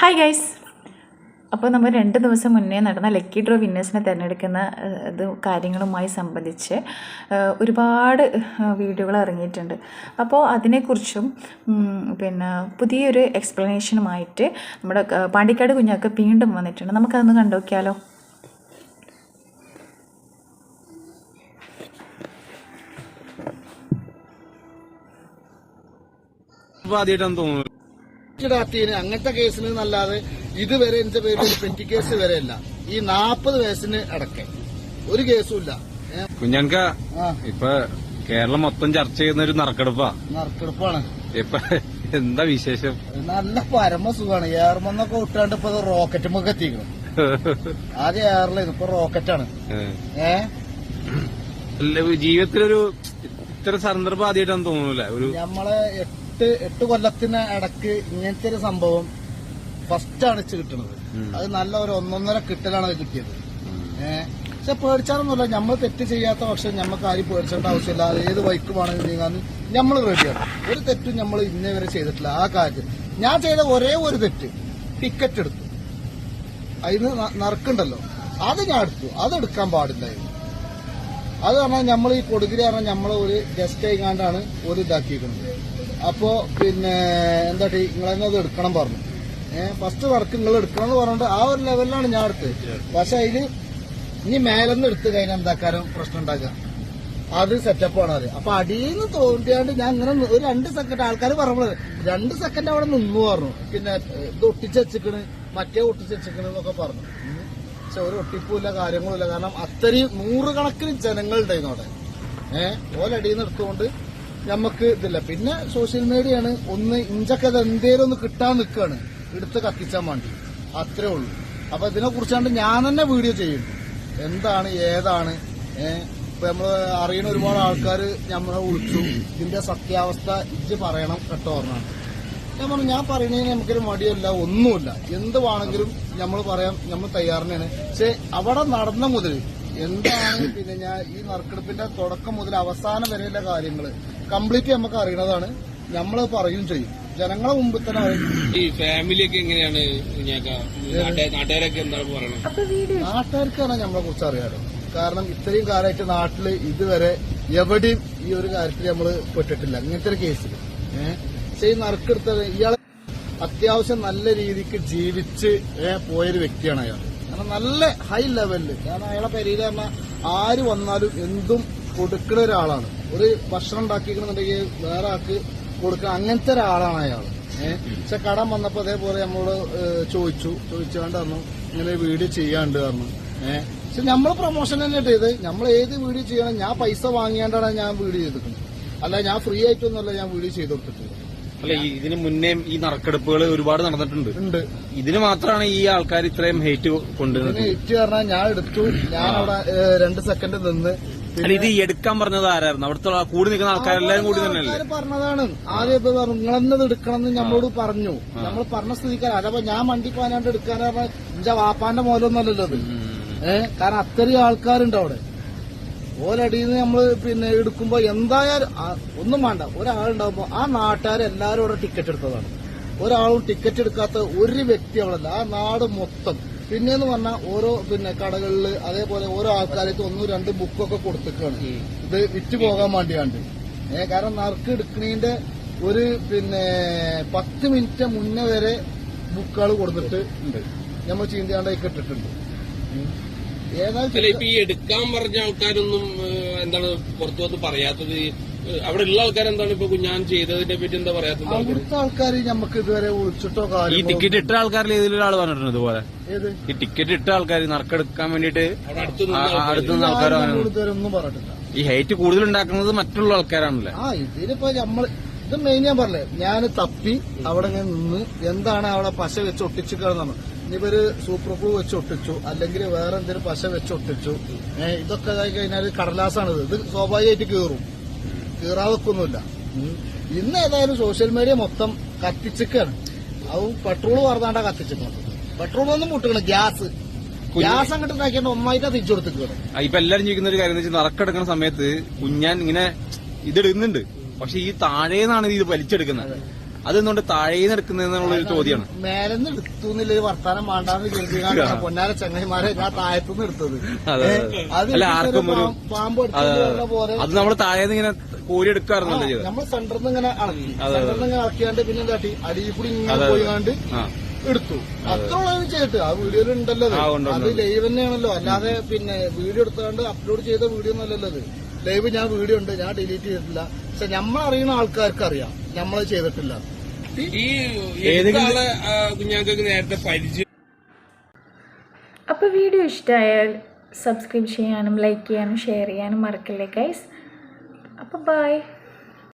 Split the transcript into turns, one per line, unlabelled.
Hi guys അപ്പോൾ നമ്മൾ രണ്ട് ദിവസം മുന്നേ നടന്ന ലക്കി ഡ്രോ വിന്നേഴ്സിനെ തിരഞ്ഞെടുക്കുന്ന ഇത് കാര്യങ്ങളുമായി സംബന്ധിച്ച് ഒരുപാട് വീഡിയോകൾ ഇറങ്ങിയിട്ടുണ്ട്. അപ്പോൾ അതിനെക്കുറിച്ചും പിന്നെ പുതിയൊരു എക്സ്പ്ലനേഷനുമായിട്ട് നമ്മുടെ പാണ്ടിക്കാട് കുഞ്ഞാക്ക് വീണ്ടും വന്നിട്ടുണ്ട്. നമുക്കതൊന്ന് കണ്ടുനോക്കിയാലോ?
ആദ്യമായിട്ടാണ് തോന്നുന്നത്
ഇടാത്തതിന് അങ്ങനത്തെ കേസിന് എന്നല്ലാതെ ഇതുവരെ എന്റെ പേരിൽ ഒരു പെറ്റി കേസ് വരെ അല്ല ഈ നാപ്പത് വയസ്സിന് അടക്കെ. ഒരു കേസും ഇല്ല.
കുഞ്ഞൻക ഇപ്പൊ കേരളം മൊത്തം ചർച്ച ചെയ്യുന്ന ഒരു നറുക്കെടുപ്പാ.
നറുക്കെടുപ്പാണ്.
ഇപ്പൊ എന്താ വിശേഷം?
നല്ല പരമ സുഖമാണ് ഏർമെന്നൊക്കെ വിട്ടാണ്ട് ഇപ്പൊ റോക്കറ്റ് മുഖ എത്തിക്കണം. ആദ്യം ഏറില്ല ഇപ്പൊ റോക്കറ്റാണ്. ഏ.
അല്ല, ജീവിതത്തിലൊരു ഇത്ര സന്ദർഭം ആദ്യമായിട്ടാണ് തോന്നുന്നില്ല ഒരു
നമ്മളെ എട്ട് എട്ട് കൊല്ലത്തിന് ഇടയ്ക്ക് ഇങ്ങനത്തെ ഒരു സംഭവം ഫസ്റ്റ് അടച്ച് കിട്ടുന്നത് അത് നല്ല ഒരു ഒന്നൊന്നര കിട്ടലാണ് അത് കിട്ടിയത്. ഏഹ് പക്ഷെ പേടിച്ചാലൊന്നുമില്ല. നമ്മൾ തെറ്റ് ചെയ്യാത്ത പക്ഷെ നമുക്ക് ആരും പേടിച്ചേണ്ട ആവശ്യമില്ല. അത് ഏത് വൈക്ക് വേണമെങ്കിൽ നീങ്ങാൻ നമ്മൾ റെഡിയാണ് ഒരു തെറ്റും നമ്മൾ ഇന്നേ വരെ ചെയ്തിട്ടില്ല. ആ കാര്യത്തിൽ ഞാൻ ചെയ്ത ഒരേ ഒരു തെറ്റ്. ടിക്കറ്റ് എടുത്തു. അതിന് നറുക്കുണ്ടല്ലോ. അത് ഞാൻ എടുത്തു. അത് എടുക്കാൻ പാടില്ലായിരുന്നു. അത് പറഞ്ഞാൽ നമ്മൾ ഈ കൊടുകിരി പറഞ്ഞാൽ നമ്മൾ ഒരു ഗസ്റ്റ് ആയിക്കാണ്ടാണ് ഒരു ഇതാക്കിയിരിക്കുന്നത്. അപ്പോ പിന്നെ എന്താ നിങ്ങളെന്നെ അത് എടുക്കണം പറഞ്ഞു. ഫസ്റ്റ് വർക്ക് നിങ്ങൾ എടുക്കണം എന്ന് പറഞ്ഞിട്ട് ആ ഒരു ലെവലിലാണ് ഞാൻ എടുത്തത്. പക്ഷെ അതിൽ ഇനി മേലെന്ന് എടുത്തു കഴിഞ്ഞാൽ എന്താക്കാനും പ്രശ്നം ഉണ്ടാക്കുക അത് സെറ്റപ്പാണ് അത്. അപ്പൊ അടിയിൽ നിന്ന് തോണ്ടിയാണ്ട് ഞാൻ ഇങ്ങനെ ഒരു രണ്ട് സെക്കൻഡ് ആൾക്കാർ പറഞ്ഞത് രണ്ട് സെക്കൻഡ് അവിടെ നിന്നു പറഞ്ഞു. പിന്നെ ഇത് ഒട്ടിച്ചെച്ചിക്കണ് മറ്റേ ഒട്ടിച്ചെച്ചിക്കണ് എന്നൊക്കെ പറഞ്ഞു. പക്ഷെ ഒരു ഒട്ടിപ്പുമില്ല കാര്യങ്ങളുമില്ല കാരണം അത്രയും നൂറുകണക്കിന് ജനങ്ങളുണ്ടായിരുന്നു അവിടെ. ഏഹ് ഓലടിയിൽ നിന്ന് എടുത്തുകൊണ്ട് നമുക്ക് ഇതില്ല. പിന്നെ സോഷ്യൽ മീഡിയയാണ് ഒന്ന് ഇഞ്ചൊക്കെ അത് എന്തേലും ഒന്ന് കിട്ടാൻ നിൽക്കുകയാണ് എടുത്ത് കത്തിച്ചാൻ വേണ്ടി. അത്രേ ഉള്ളൂ. അപ്പൊ ഇതിനെ കുറിച്ചാണ്ട് ഞാൻ തന്നെ വീഡിയോ ചെയ്യും. എന്താണ് ഏതാണ്? ഏഹ് ഇപ്പൊ നമ്മൾ അറിയുന്ന ഒരുപാട് ആൾക്കാർ നമ്മളെ വിളിച്ചു. ഇതിന്റെ സത്യാവസ്ഥ ഇജ്ജ് പറയണം കേട്ടോ പറഞ്ഞാണ് ഞാൻ പറഞ്ഞു ഞാൻ പറയുന്നതിന് നമുക്കൊരു മടിയല്ല ഒന്നുമില്ല. എന്ത് വേണമെങ്കിലും നമ്മൾ പറയാം നമ്മൾ തയ്യാറിനാണ് പക്ഷെ അവിടെ നടന്ന മുതൽ എന്താണ് പിന്നെ ഞാൻ ഈ നറുക്കെടുപ്പിന്റെ തുടക്കം മുതൽ അവസാനം വരെയുള്ള കാര്യങ്ങൾ കംപ്ലീറ്റ് നമുക്ക് അറിയണതാണ്. നമ്മൾ പറയും ചെയ്യും. ജനങ്ങളെ മുമ്പിൽ തന്നെ
ഈ ഫാമിലി ഒക്കെ എങ്ങനെയാണ് നാട്ടുകാരൊക്കെ എന്താണ് പറയണത്?
അപ്പോൾ വീഡിയോ
നാട്ടുകാർക്കാണ് നമ്മളെ കുറിച്ച് അറിയാറ്. കാരണം ഇത്രയും കാലമായിട്ട് നാട്ടിൽ ഇതുവരെ എവിടെയും ഈ ഒരു കാര്യത്തിൽ നമ്മൾ പെട്ടിട്ടില്ല. ഇങ്ങനത്തെ ഒരു കേസിൽ ഏഹ്? പക്ഷെ ഈ നറുക്കെടുത്തത് ഇയാളെ അത്യാവശ്യം നല്ല രീതിക്ക് ജീവിച്ച് പോയൊരു വ്യക്തിയാണ് അയാൾ. കാരണം നല്ല ഹൈ ലെവലിൽ കാരണം അയാളെ പെരയിൽ പറഞ്ഞാൽ ആര് വന്നാലും എന്തും കൊടുക്കുന്ന ഒരാളാണ്. ഒരു ഭക്ഷണം ഉണ്ടാക്കിക്കണമെന്നുണ്ടെങ്കിൽ വേറെ ആൾക്ക് കൊടുക്കുക അങ്ങനത്തെ ഒരാളാണ് അയാൾ. പക്ഷെ കടം വന്നപ്പോ അതേപോലെ നമ്മളോട് ചോദിച്ചു. ചോദിച്ചാണ്ട് തന്നു ഇങ്ങനെ വീഡിയോ ചെയ്യാണ്ട് തന്നു ഏഹ് പക്ഷെ നമ്മൾ പ്രൊമോഷൻ തന്നെ ചെയ്ത് നമ്മൾ ഏത് വീഡിയോ ചെയ്യണം ഞാൻ പൈസ വാങ്ങിയാണ്ടാണ് ഞാൻ വീഡിയോ ചെയ്തിട്ടുണ്ട് അല്ല ഞാൻ ഫ്രീ ആയിട്ടൊന്നുമല്ല ഞാൻ വീഡിയോ ചെയ്ത് കൊടുത്തിട്ടുള്ളത്.
അല്ല ഇതിനു മുന്നേ ഈ നറുക്കെടുപ്പുകൾ ഒരുപാട് നടന്നിട്ടുണ്ട്.
ഉണ്ട്.
ഇതിന് മാത്രമാണ് ഈ ആൾക്കാർ ഇത്രയും ഹേറ്റ് കൊണ്ടുവരുന്നത്
ഹേറ്റ് പറഞ്ഞാൽ ഞാൻ എടുത്തു. ഞാൻ അവിടെ രണ്ട് സെക്കൻഡ് നിന്ന്
അല്ല ഇത് എടുക്കാൻ പറഞ്ഞത് ആരായിരുന്നു? അവിടുത്തെ കൂടി നിൽക്കുന്ന ആൾക്കാരെല്ലാം കൂടി തന്നെയല്ലേ?
പറഞ്ഞതാണ്. ആദ്യം ഇപ്പൊ പറഞ്ഞു നിങ്ങളെന്നത് എടുക്കണമെന്ന് നമ്മളോട് പറഞ്ഞു. നമ്മൾ പറഞ്ഞ സ്ഥിതിക്കാൻ അതപ്പോ ഞാൻ വണ്ടി പോകാനായിട്ട് എടുക്കാനാ എന്റെ വാപ്പാന്റെ മോലൊന്നല്ലല്ലോ അത് ഏഹ് കാരണം അത്രയും ആൾക്കാരുണ്ട് അവിടെ. ഓലടിയിൽ നിന്ന് നമ്മൾ പിന്നെ എടുക്കുമ്പോ എന്തായാലും ഒന്നും വേണ്ട. ഒരാളുണ്ടാവുമ്പോ ആ നാട്ടുകാരെല്ലാവരും അവിടെ ടിക്കറ്റ് എടുത്തതാണ്. ഒരാളും ടിക്കറ്റ് എടുക്കാത്ത ഒരു വ്യക്തി അവളല്ല ആ നാട് മൊത്തം. പിന്നെന്ന് പറഞ്ഞാൽ ഓരോ പിന്നെ കടകളിൽ അതേപോലെ ഓരോ ആൾക്കാർക്ക് ഒന്നും രണ്ട് ബുക്കൊക്കെ കൊടുത്തിക്കാണ്. ഇത് വിറ്റ് പോകാൻ വേണ്ടിയാണ്ട്. ഏ കാരണം നറുക്ക് എടുക്കുന്നതിന്റെ ഒരു പിന്നെ പത്ത് മിനിറ്റ് മുന്നേ വരെ ബുക്കുകൾ കൊടുത്തിട്ട് ഉണ്ട്. നമ്മൾ ചീന്തിയാണ്ടായി. ഏതായാലും
അല്ല ഇപ്പൊ ഈ എടുക്കാൻ പറഞ്ഞ ആൾക്കാരൊന്നും എന്താണ് പുറത്തു വന്ന് പറയാത്തത്? അവിടെ ഉള്ള ആൾക്കാരെന്താണ് ഇപ്പൊ ഞാൻ ചെയ്തതിനെ പറ്റി എന്താ പറയാത്തത്?
അവിടുത്തെ ആൾക്കാർ നമുക്ക് ഇതുവരെ വിളിച്ചിട്ടോ
ഈ ടിക്കറ്റ് ഇട്ട ആൾക്കാരിൽ ഏതെങ്കിലും ഒരാൾ പറഞ്ഞിട്ടുണ്ട് ഇതുപോലെ? ഈ ടിക്കറ്റ് ഇട്ട ആൾക്കാർ നറുക്കെടുക്കാൻ
വേണ്ടിട്ട് അടുത്ത് നിന്ന
ആൾക്കാർ
ഒന്നും പറഞ്ഞിട്ടില്ല.
ഈ ഹൈറ്റ് കൂടുതൽ ഉണ്ടാക്കുന്നത് മറ്റുള്ള ആൾക്കാരാണല്ലേ?
ആ ഇതിലിപ്പോ നമ്മൾ ഇത് മെയിൻ ഞാൻ പറഞ്ഞേ ഞാൻ തപ്പി അവിടെ നിന്ന് എന്താണ് അവിടെ പശ വെച്ച് ഒട്ടിച്ചിട്ടാണെന്നാണ് ഇനിയിപ്പൊരു സൂപ്പർ ഗ്ലൂ വെച്ച് ഒട്ടിച്ചു അല്ലെങ്കിൽ വേറെ എന്തെങ്കിലും പശ വെച്ച് ഒട്ടിച്ചു. ഇതൊക്കെ ആയി കഴിഞ്ഞാൽ കടലാസാണ് ഇത് ഇത് സ്വാഭാവികമായിട്ട് കീറും. കീറാതൊക്കൊന്നുമില്ല. ഇന്ന് ഏതായാലും സോഷ്യൽ മീഡിയ മൊത്തം കത്തിച്ചിക്കാണ് അത് പെട്രോൾ പറഞ്ഞാണ്ടാ കത്തിച്ചിക്കുന്നത് പെട്രോൾ ഒന്നും മുട്ടുകയാണ് ഗ്യാസ്. ഗ്യാസ് അങ്ങോട്ട് ഉണ്ടാക്കിയാണ്ട് ഒന്നായിട്ട് തിരിച്ചു കൊടുത്തിരിക്കുകയാണ്
ഇപ്പൊ എല്ലാരും ചോദിക്കുന്ന ഒരു കാര്യം എന്ന് വെച്ചാൽ നറുക്കെടുക്കുന്ന സമയത്ത് കുഞ്ഞാൻ ഇങ്ങനെ ഇതിടുന്നുണ്ട് പക്ഷെ ഈ താഴേന്നാണ് ഇത് വലിച്ചെടുക്കുന്നത്. അത് താഴെ താഴേന്ന് ചോദ്യമാണ്.
മേലെന്ന് എടുത്തു എന്നുള്ള വർത്താനം വേണ്ടാന്ന് കരുതിയാണ് പൊന്നാര ചങ്ങായിമാരെ ഞാൻ താഴത്തുനിന്ന് എടുത്തത്.
അതെ, ആർക്കും ഒരു-
പാമ്പ് പോലെ
അത് നമ്മൾ താഴേന്ന് ഇങ്ങനെ കോരി എടുക്കാറുണ്ടല്ലോ
നമ്മൾ സെന്ററിൽ നിന്ന് ഇങ്ങനെ അളക്കി സെന്ററിൽ നിന്ന് ഇങ്ങനെ പിന്നെ എന്താട്ടി അടിയിൽ കൂടി ഇങ്ങനെ പോയിക്കാണ്ട് എടുത്തു. അത്രയുള്ള ചെയ്തിട്ട്. ആ വീഡിയോയിൽ ഉണ്ടല്ലോ അത്. ലൈവ് തന്നെയാണല്ലോ. അല്ലാതെ പിന്നെ വീഡിയോ എടുത്തുകൊണ്ട് അപ്ലോഡ് ചെയ്ത വീഡിയോ ഒന്നല്ലല്ലോ അത്. ലൈവ് ഞാൻ വീഡിയോ ഉണ്ട്. ഞാൻ ഡിലീറ്റ് ചെയ്തിട്ടില്ല. പക്ഷെ നമ്മൾ അറിയുന്ന ആൾക്കാർക്ക് അറിയാം. നമ്മൾ ചെയ്തിട്ടില്ല.
ഈ ഏതൊരാളെ കുഞ്ഞാക്കൊക്കെ നേരത്തെ പരിചയം
അപ്പോൾ വീഡിയോ ഇഷ്ടമായാൽ സബ്സ്ക്രൈബ് ചെയ്യാനും ലൈക്ക് ചെയ്യാനും ഷെയർ ചെയ്യാനും മറക്കല്ലേ ഗൈസ് അപ്പോൾ ബൈ